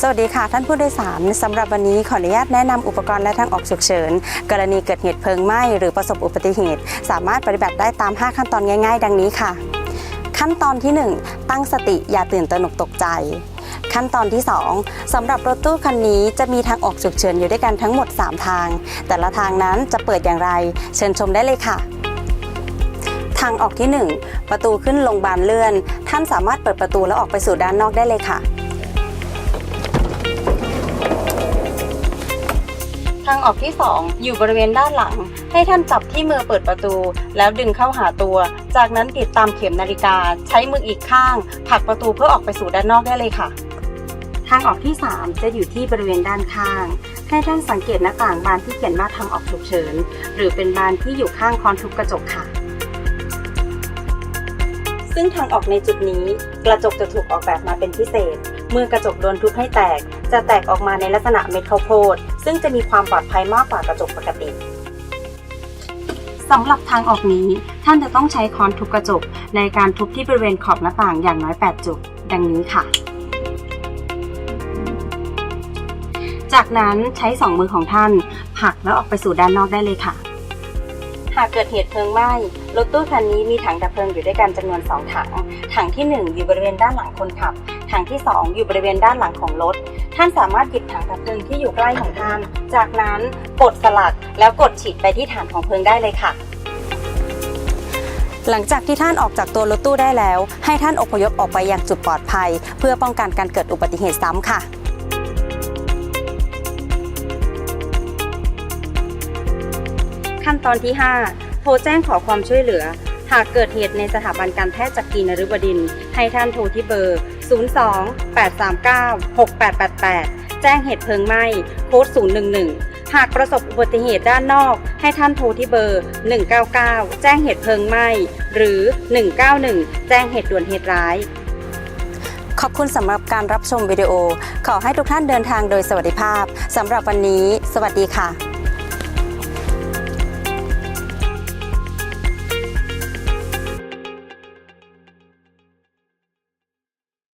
สวัสดีค่ะ ท่านผู้โดยสารสำหรับวันนี้ขออนุญาตแนะนำอุปกรณ์และทางออกฉุกเฉิน กรณีเกิดเหตุเพลิงไหม้หรือประสบอุบัติเหตุ สามารถปฏิบัติได้ตาม 5 ขั้นตอนง่าย ๆ ดังนี้ค่ะ ขั้นตอนที่ 1 ตั้งสติอย่าตื่นตระหนกตกใจ ขั้นตอนที่ 2สำหรับรถตู้คันนี้จะมีทางออกฉุกเฉินอยู่ด้วยกันทั้งหมด 3 ทาง แต่ละทางนั้นจะเปิดอย่างไร เชิญชมได้เลยค่ะทางออกที่ 1 ประตูขึ้นลงบานเลื่อน ท่านสามารถเปิดประตูแล้วออกไปสู่ด้านนอกได้เลยค่ะ ทางออกที่ 2 อยู่บริเวณด้านหลัง ให้ท่านจับที่มือเปิดประตู แล้วดึงเข้าหาตัว จากนั้นติดตามเข็มนาฬิกา ใช้มืออีกข้าง ผลักประตูเพื่อออกไปสู่ด้านนอกได้เลยค่ะ ทางออกที่ 3 จะอยู่ที่บริเวณด้านข้าง ให้ท่านสังเกตหน้าต่างบานที่เขียนว่าทางออกฉุกเฉิน หรือเป็นบานที่อยู่ข้างคอนทุบกระจกค่ะซึ่งทางออกในจุดนี้กระจกจะถูกออกแบบมาเป็นพิเศษ เมื่อกระจกโดนทุบให้แตก จะแตกออกมาในลักษณะเม็ดข้าวโพด ซึ่งจะมีความปลอดภัยมากกว่ากระจกปกติสำหรับทางออกนี้ ท่านจะต้องใช้ค้อนทุบกระจก ในการทุบที่บริเวณขอบหน้าต่างอย่างน้อย 8 จุด ดังนี้ค่ะ จากนั้นใช้สองมือของท่านผลักแล้วออกไปสู่ด้านนอกได้เลยค่ะ หากเกิดเหตุเพลิงไหม้รถตู้คันนี้มีถังดับเพลิงอยู่ด้วยกันจำนวน 2 ถัง ถังที่ 1 อยู่บริเวณด้านหลังคนขับ ถังที่ 2 อยู่บริเวณด้านหลังของรถ ท่านสามารถหยิบถังดับเพลิงที่อยู่ใกล้ของท่าน จากนั้นกดสลักแล้วกดฉีดไปที่ฐานของเพลิงได้เลยค่ะ หลังจากที่ท่านออกจากตัวรถตู้ได้แล้ว ให้ท่านอพยพออกไปอยังจุดปลอดภัย เพื่อป้องกันการเกิดอุบัติเหตุซ้ำค่ะ ขั้นตอนที่ 5 โทรแจ้งขอความช่วยเหลือ หากเกิดเหตุในสถาบันการแพทย์จักรีนฤบดิน ให้ท่านโทรที่เบอร์ 02 839 6888 แจ้งเหตุเพลิงไหม้โค้ด011 หากประสบอุบัติเหตุด้านนอก ให้ท่านโทรที่เบอร์ 199 แจ้งเหตุเพลิงไหม้หรือ 191 แจ้งเหตุด่วนเหตุร้ายขอบคุณสำหรับการรับชมวิดีโอ ขอให้ทุกท่านเดินทางโดยสวัสดิภาพ สำหรับวันนี้ สวัสดีค่ะ